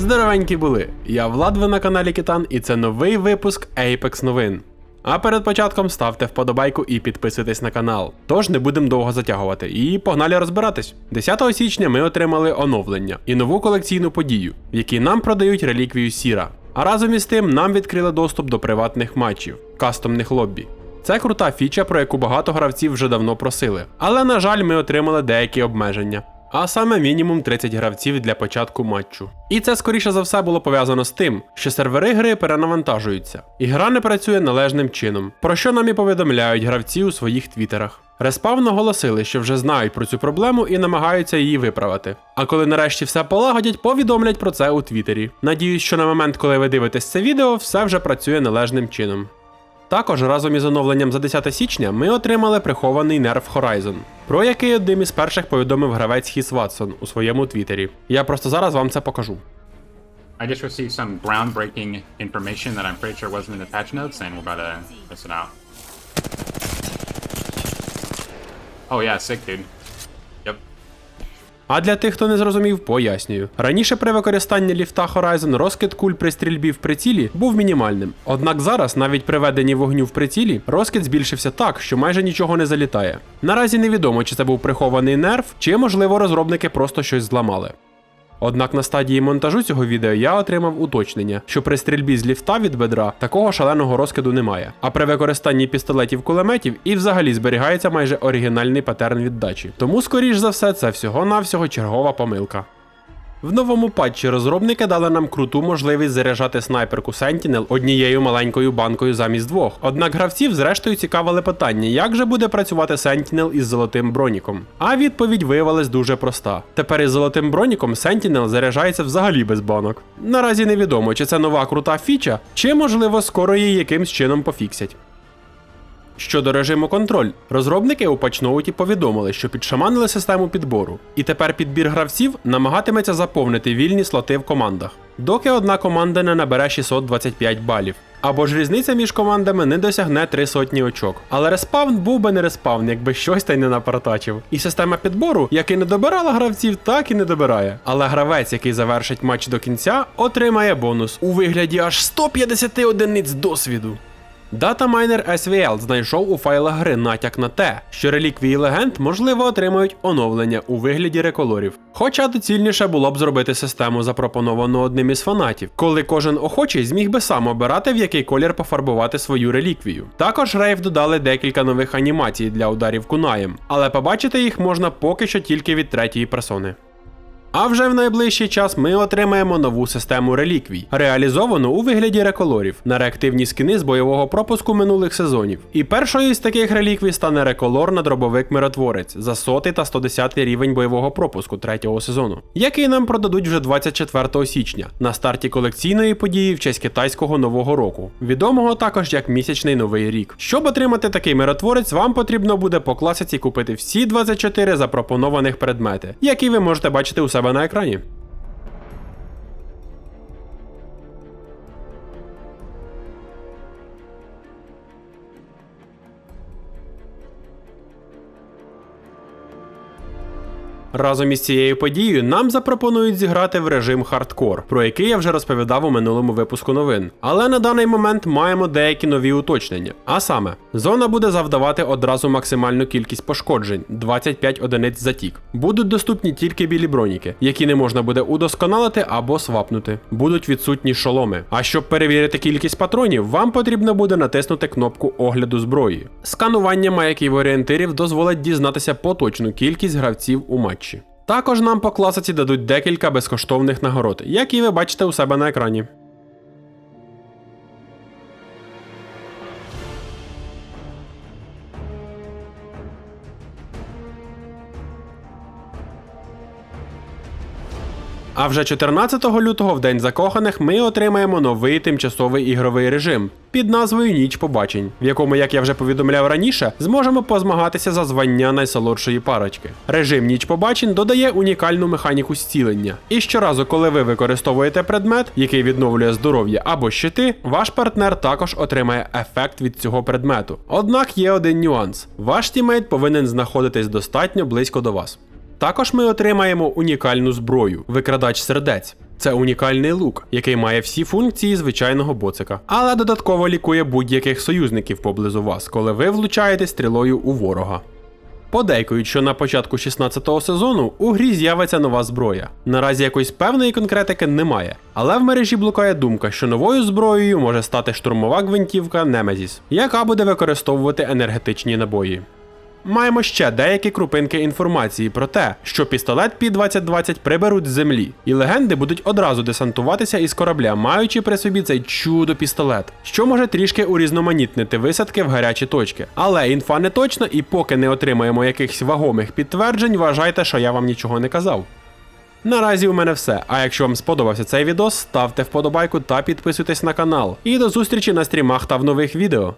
Здоровенькі були! Я Влад, ви на каналі Китан, і це новий випуск Apex новин. А перед початком ставте вподобайку і підписуйтесь на канал. Тож не будемо довго затягувати. І погнали розбиратись. 10 січня ми отримали оновлення і нову колекційну подію, в якій нам продають реліквію Сіра. А разом із тим нам відкрили доступ до приватних матчів, кастомних лоббі. Це крута фіча, про яку багато гравців вже давно просили. Але, на жаль, ми отримали деякі обмеження. А саме мінімум 30 гравців для початку матчу. І це скоріше за все було пов'язано з тим, що сервери гри перенавантажуються, і гра не працює належним чином, про що нам і повідомляють гравці у своїх твіттерах. Респав наголосили, що вже знають про цю проблему і намагаються її виправити. А коли нарешті все полагодять, повідомлять про це у Твіттері. Надіюсь, що на момент, коли ви дивитесь це відео, все вже працює належним чином. Також разом із оновленням за 10 січня ми отримали прихований нерв Horizon, про який одним із перших повідомив гравець Хіс Ватсон у своєму твіттері. Я просто зараз вам це покажу. I just received some groundbreaking information that I'm pretty sure wasn't in the patch notes, and we're about to listen out. Oh yeah, sick, dude. А для тих, хто не зрозумів, пояснюю. Раніше при використанні ліфта Horizon розкид куль при стрільбі в прицілі був мінімальним. Однак зараз, навіть при веденні вогню в прицілі, розкид збільшився так, що майже нічого не залітає. Наразі невідомо, чи це був прихований нерв, чи можливо розробники просто щось зламали. Однак на стадії монтажу цього відео я отримав уточнення, що при стрільбі з ліфта від бедра такого шаленого розкиду немає. А при використанні пістолетів кулеметів і взагалі зберігається майже оригінальний патерн віддачі. Тому, скоріш за все, це всього-навсього чергова помилка. В новому патчі розробники дали нам круту можливість заряджати снайперку Sentinel однією маленькою банкою замість двох. Однак гравців зрештою цікавили питання, як же буде працювати Sentinel із золотим броніком. А відповідь виявилась дуже проста. Тепер із золотим броніком Sentinel заряджається взагалі без банок. Наразі невідомо, чи це нова крута фіча, чи можливо скоро її якимсь чином пофіксять. Щодо режиму контроль, розробники у патчноуті повідомили, що підшаманили систему підбору, і тепер підбір гравців намагатиметься заповнити вільні слоти в командах, доки одна команда не набере 625 балів. Або ж різниця між командами не досягне три сотні очок. Але респаун був би не респаун, якби щось та й не напартачив. І система підбору, як і не добирала гравців, так і не добирає. Але гравець, який завершить матч до кінця, отримає бонус у вигляді аж 150 одиниць досвіду. Датамайнер SVL знайшов у файлах гри натяк на те, що реліквії легенд можливо отримають оновлення у вигляді реколорів. Хоча доцільніше було б зробити систему, запропоновану одним із фанатів, коли кожен охочий зміг би сам обирати, в який колір пофарбувати свою реліквію. Також Рейв додали декілька нових анімацій для ударів кунаєм, але побачити їх можна поки що тільки від третьої персони. А вже в найближчий час ми отримаємо нову систему реліквій, реалізовану у вигляді реколорів на реактивні скини з бойового пропуску минулих сезонів. І першою з таких реліквій стане реколор на дробовик миротворець за 100 та 110 рівень бойового пропуску третього сезону, який нам продадуть вже 24 січня на старті колекційної події в честь китайського нового року, відомого також як місячний новий рік. Щоб отримати такий миротворець, вам потрібно буде по класиці купити всі 24 запропонованих предмети, які ви можете бачити у себе на екрані. Разом із цією подією нам запропонують зіграти в режим хардкор, про який я вже розповідав у минулому випуску новин. Але на даний момент маємо деякі нові уточнення. А саме, зона буде завдавати одразу максимальну кількість пошкоджень 25 одиниць затік. Будуть доступні тільки білі броніки, які не можна буде удосконалити або свапнути. Будуть відсутні шоломи. А щоб перевірити кількість патронів, вам потрібно буде натиснути кнопку огляду зброї. Сканування маяків орієнтирів дозволить дізнатися поточну кількість гравців у матчі. Також нам по класиці дадуть декілька безкоштовних нагород, які ви бачите у себе на екрані. А вже 14 лютого, в День закоханих, ми отримаємо новий тимчасовий ігровий режим під назвою Ніч побачень, в якому, як я вже повідомляв раніше, зможемо позмагатися за звання найсолодшої парочки. Режим ніч побачень додає унікальну механіку зцілення. І щоразу, коли ви використовуєте предмет, який відновлює здоров'я або щити, ваш партнер також отримає ефект від цього предмету. Однак є один нюанс: ваш тімейт повинен знаходитись достатньо близько до вас. Також ми отримаємо унікальну зброю викрадач сердець. Це унікальний лук, який має всі функції звичайного боцика, але додатково лікує будь-яких союзників поблизу вас, коли ви влучаєте стрілою у ворога. Подейкують, що на початку 16-го сезону у грі з'явиться нова зброя. Наразі якоїсь певної конкретики немає, але в мережі блукає думка, що новою зброєю може стати штурмова гвинтівка Nemesis, яка буде використовувати енергетичні набої. Маємо ще деякі крупинки інформації про те, що пістолет P2020 приберуть з землі, і легенди будуть одразу десантуватися із корабля, маючи при собі цей чудо пістолет, що може трішки урізноманітнити висадки в гарячі точки. Але інфа не точна, і поки не отримаємо якихось вагомих підтверджень, вважайте, що я вам нічого не казав. Наразі у мене все. А якщо вам сподобався цей відос, ставте вподобайку та підписуйтесь на канал. І до зустрічі на стрімах та в нових відео.